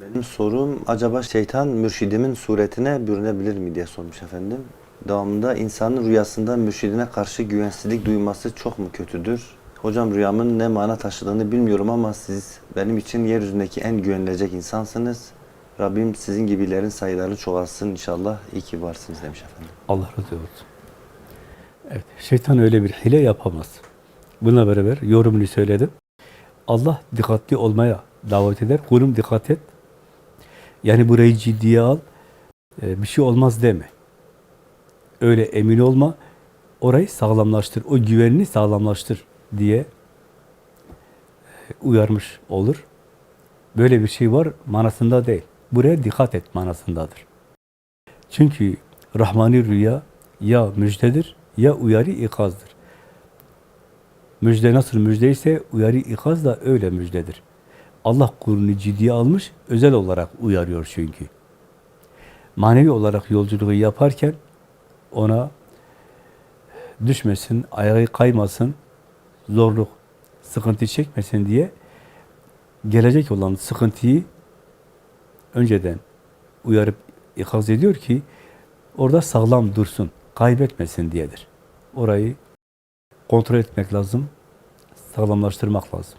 Benim sorum acaba şeytan mürşidimin suretine bürünebilir mi diye sormuş efendim. Devamında insanın rüyasında mürşidine karşı güvensizlik duyması çok mu kötüdür? Hocam rüyamın ne mana taşıdığını bilmiyorum ama siz benim için yeryüzündeki en güvenilecek insansınız. Rabbim sizin gibilerin sayılarını çoğalsın inşallah. İyi ki varsınız demiş efendim. Allah razı olsun. Evet, şeytan öyle bir hile yapamaz. Buna beraber yorumunu söyledim. Allah dikkatli olmaya davet eder. Kulum dikkat et. Yani burayı ciddiye al. Ee, bir şey olmaz deme. Öyle emin olma. Orayı sağlamlaştır. O güvenini sağlamlaştır diye e, uyarmış olur. Böyle bir şey var manasında değil. Buraya dikkat et manasındadır. Çünkü Rahmani rüya ya müjdedir ya uyarı ikazdır. Müjde nasıl müjdeyse uyarı ikaz da öyle müjdedir. Allah kulunu ciddiye almış, özel olarak uyarıyor çünkü. Manevi olarak yolculuğu yaparken ona düşmesin, ayağı kaymasın, zorluk, sıkıntı çekmesin diye gelecek olan sıkıntıyı önceden uyarıp ikaz ediyor ki orada sağlam dursun, kaybetmesin diyedir. Orayı kontrol etmek lazım, sağlamlaştırmak lazım.